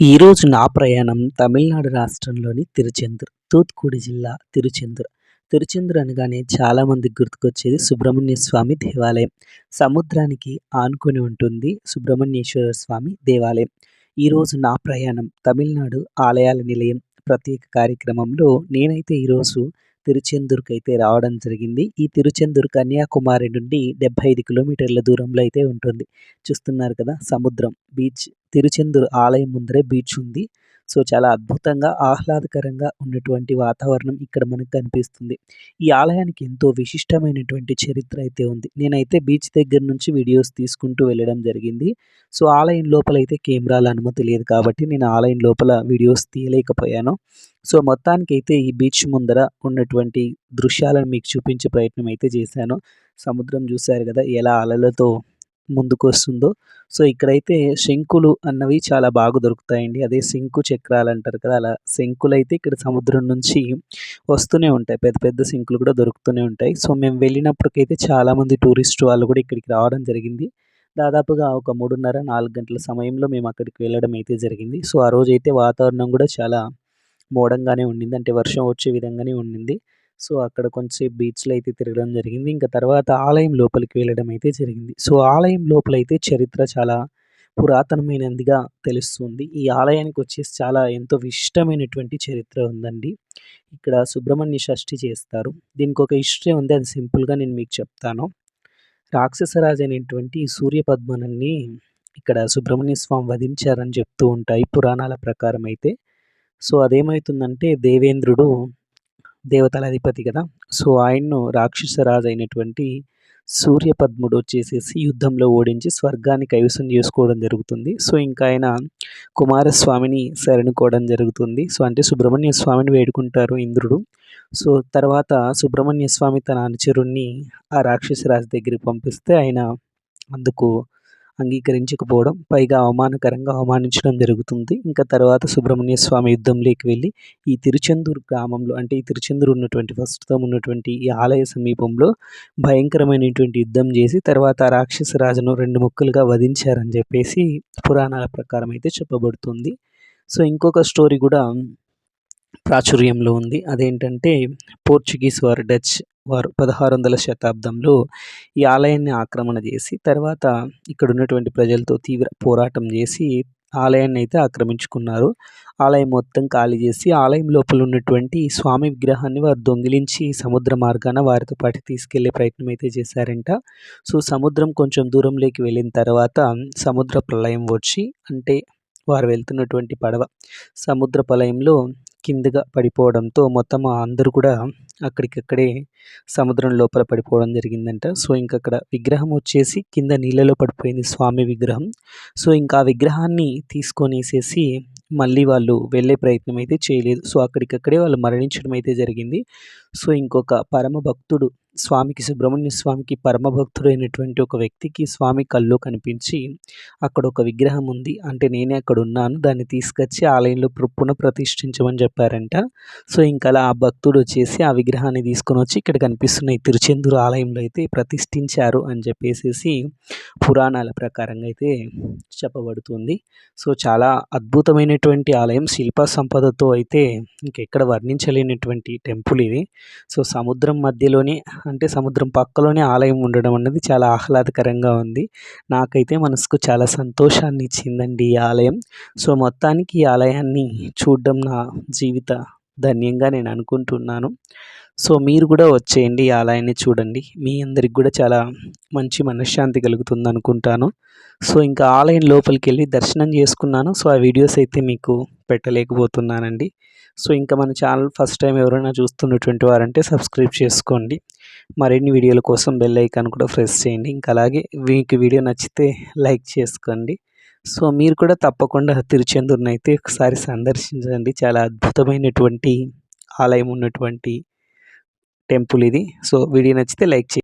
ఈరోజు నా ప్రయాణం తమిళనాడు రాష్ట్రంలోని తిరుచెందూర్ తూత్తుకుడి జిల్లా తిరుచెందూర్. తిరుచెందూర్ అనగానే చాలామందికి గుర్తుకొచ్చేది సుబ్రహ్మణ్య స్వామి దేవాలయం. సముద్రానికి ఆనుకొని ఉంటుంది సుబ్రహ్మణ్యేశ్వర స్వామి దేవాలయం. ఈరోజు నా ప్రయాణం తమిళనాడు ఆలయాల నిలయం ప్రత్యేక కార్యక్రమంలో నేనైతే ఈరోజు తిరుచెందూర్కి అయితే రావడం జరిగింది. ఈ తిరుచెందూర్ కన్యాకుమారి నుండి డెబ్బై ఐదు కిలోమీటర్ల దూరంలో అయితే ఉంటుంది. చూస్తున్నారు కదా సముద్రం. బీచ్ తిరుచెందూరు ఆలయం ముందరే బీచ్ ఉంది. సో చాలా అద్భుతంగా ఆహ్లాదకరంగా ఉన్నటువంటి వాతావరణం ఇక్కడ మనకు కనిపిస్తుంది. ఈ ఆలయానికి ఎంతో విశిష్టమైనటువంటి చరిత్ర అయితే ఉంది. నేనైతే బీచ్ దగ్గర నుంచి వీడియోస్ తీసుకుంటూ వెళ్ళడం జరిగింది. సో ఆలయం లోపల అయితే కెమెరాల అనుమతి లేదు కాబట్టి నేను ఆలయం లోపల వీడియోస్ తీయలేకపోయాను. సో మొత్తానికి అయితే ఈ బీచ్ ముందర ఉన్నటువంటి దృశ్యాలను మీకు చూపించే ప్రయత్నం అయితే చేశాను. సముద్రం చూశారు కదా ఎలా అలలతో ముందుకు వస్తుందో సో ఇక్కడైతే శంకులు అన్నవి చాలా బాగా దొరుకుతాయండి. అదే శంకు చక్రాలు అంటారు కదా అలా శంకులు అయితే ఇక్కడ సముద్రం నుంచి వస్తూనే ఉంటాయి. పెద్ద పెద్ద శంకులు కూడా దొరుకుతూనే ఉంటాయి. సో మేము వెళ్ళినప్పటికైతే చాలామంది టూరిస్ట్ వాళ్ళు కూడా ఇక్కడికి రావడం జరిగింది. దాదాపుగా ఒక మూడున్నర నాలుగు గంటల సమయంలో మేము అక్కడికి వెళ్ళడం అయితే జరిగింది. సో ఆ రోజు అయితే వాతావరణం కూడా చాలా మోడంగానే ఉండింది. అంటే వర్షం వచ్చే విధంగానే ఉండింది. సో అక్కడ కొంచెంసేపు బీచ్లో అయితే తిరగడం జరిగింది. ఇంకా తర్వాత ఆలయం లోపలికి వెళ్ళడం అయితే జరిగింది. సో ఆలయం లోపలైతే చరిత్ర చాలా పురాతనమైనదిగా తెలుస్తుంది. ఈ ఆలయానికి వచ్చేసి చాలా ఎంతో విశిష్టమైనటువంటి చరిత్ర ఉందండి. ఇక్కడ సుబ్రహ్మణ్య షష్ఠి చేస్తారు. దీనికి ఒక హిస్టరీ ఉంది. అది సింపుల్గా నేను మీకు చెప్తాను. రాక్షసరాజు అనేటువంటి సూర్యపద్మనాన్ని ఇక్కడ సుబ్రహ్మణ్య స్వామి వధించారని చెప్తూ ఉంటాయి పురాణాల ప్రకారం అయితే. సో అదేమవుతుందంటే దేవేంద్రుడు దేవతల అధిపతి కదా. సో ఆయన్ను రాక్షసరాజు అయినటువంటి సూర్యపద్ముడు వచ్చేసేసి యుద్ధంలో ఓడించి స్వర్గాన్ని కైవసం చేసుకోవడం జరుగుతుంది. సో ఇంకా ఆయన కుమారస్వామిని శరణుకోవడం జరుగుతుంది. సో అంటే సుబ్రహ్మణ్య స్వామిని వేడుకుంటారు ఇంద్రుడు. సో తర్వాత సుబ్రహ్మణ్య స్వామి తన అనుచరుణ్ణి ఆ రాక్షసరాజు దగ్గరికి పంపిస్తే ఆయన అందుకు అంగీకరించకపోవడం పైగా అవమానకరంగా అవమానించడం జరుగుతుంది. ఇంకా తర్వాత సుబ్రహ్మణ్య స్వామి యుద్ధంలోకి వెళ్ళి ఈ తిరుచెందూరు గ్రామంలో అంటే ఈ తిరుచెందూరు ఉన్నటువంటి ప్రస్తుతం ఉన్నటువంటి ఈ ఆలయ సమీపంలో భయంకరమైనటువంటి యుద్ధం చేసి తర్వాత రాక్షస రాజును రెండు ముక్కలుగా వధించారని చెప్పేసి పురాణాల ప్రకారం అయితే చెప్పబడుతుంది. సో ఇంకొక స్టోరీ కూడా ప్రాచుర్యంలో ఉంది. అదేంటంటే పోర్చుగీస్ వారు డచ్ వారు పదహారు వందల శతాబ్దంలో ఈ ఆలయాన్ని ఆక్రమణ చేసి తర్వాత ఇక్కడ ఉన్నటువంటి ప్రజలతో తీవ్ర పోరాటం చేసి ఆలయాన్ని అయితే ఆక్రమించుకున్నారు. ఆలయం మొత్తం ఖాళీ చేసి ఆలయం లోపల ఉన్నటువంటి స్వామి విగ్రహాన్ని వారు దొంగిలించి సముద్ర మార్గాన వారితో పాటు తీసుకెళ్ళే ప్రయత్నం అయితే చేశారంట. సో సముద్రం కొంచెం దూరంలోకి వెళ్ళిన తర్వాత సముద్ర ప్రళయం వచ్చి అంటే వారు వెళ్తున్నటువంటి పడవ సముద్ర పలయంలో కిందగా పడిపోవడంతో మొత్తం అందరూ కూడా అక్కడికక్కడే సముద్రం లోపల పడిపోవడం జరిగిందంట. సో ఇంక అక్కడ విగ్రహం వచ్చేసి కింద నీళ్ళలో పడిపోయింది స్వామి విగ్రహం. సో ఇంకా ఆ విగ్రహాన్ని తీసుకొనేసేసి మళ్ళీ వాళ్ళు వెళ్ళే ప్రయత్నం అయితే చేయలేదు. సో అక్కడికక్కడే వాళ్ళు మరణించడం అయితే జరిగింది. సో ఇంకొక పరమ భక్తుడు స్వామికి సుబ్రహ్మణ్య స్వామికి పరమభక్తుడైనటువంటి ఒక వ్యక్తికి స్వామి కళ్ళు కనిపించి అక్కడ ఒక విగ్రహం ఉంది. అంటే నేనే అక్కడ ఉన్నాను. దాన్ని తీసుకొచ్చి ఆలయంలో పునః ప్రతిష్ఠించమని చెప్పారంట. సో ఇంకా ఆ భక్తుడు వచ్చేసి ఆ విగ్రహాన్ని తీసుకొని వచ్చి ఇక్కడ కనిపిస్తున్న ఈ తిరుచెందూరు ఆలయంలో అయితే ప్రతిష్ఠించారు అని చెప్పేసి పురాణాల ప్రకారంగా అయితే చెప్పబడుతుంది. సో చాలా అద్భుతమైనటువంటి ఆలయం. శిల్ప సంపదతో అయితే ఇంకెక్కడ వర్ణించలేనటువంటి టెంపుల్ ఇది. సో సముద్రం మధ్యలోనే అంటే సముద్రం పక్కలోనే ఆలయం ఉండడం అన్నది చాలా ఆహ్లాదకరంగా ఉంది. నాకైతే మనసుకు చాలా సంతోషాన్ని ఇచ్చిందండి ఈ ఆలయం. సో మొత్తానికి ఈ ఆలయాన్ని చూడడం నా జీవిత ధన్యంగా నేను అనుకుంటున్నాను. సో మీరు కూడా వచ్చేయండి. ఈ ఆలయాన్ని చూడండి. మీ అందరికి కూడా చాలా మంచి మనశ్శాంతి కలుగుతుంది అనుకుంటాను. సో ఇంకా ఆలయం లోపలికి వెళ్ళి దర్శనం చేసుకున్నాను. సో ఆ వీడియోస్ అయితే మీకు పెట్టలేకపోతున్నానండి. సో ఇంకా మన ఛానల్ ఫస్ట్ టైం ఎవరైనా చూస్తున్నటువంటి వారంటే సబ్స్క్రైబ్ చేసుకోండి. మరిన్ని వీడియోల కోసం బెల్ ఐకాన్ కూడా ప్రెస్ చేయండి. ఇంకా అలాగే మీకు వీడియో నచ్చితే లైక్ చేసుకోండి. సో మీరు కూడా తప్పకుండా తిరుచెందూరుని అయితే ఒకసారి సందర్శించండి. చాలా అద్భుతమైనటువంటి ఆలయం ఉన్నటువంటి టెంపుల్ ఇది. సో వీడియో నచ్చితే లైక్ చేయండి.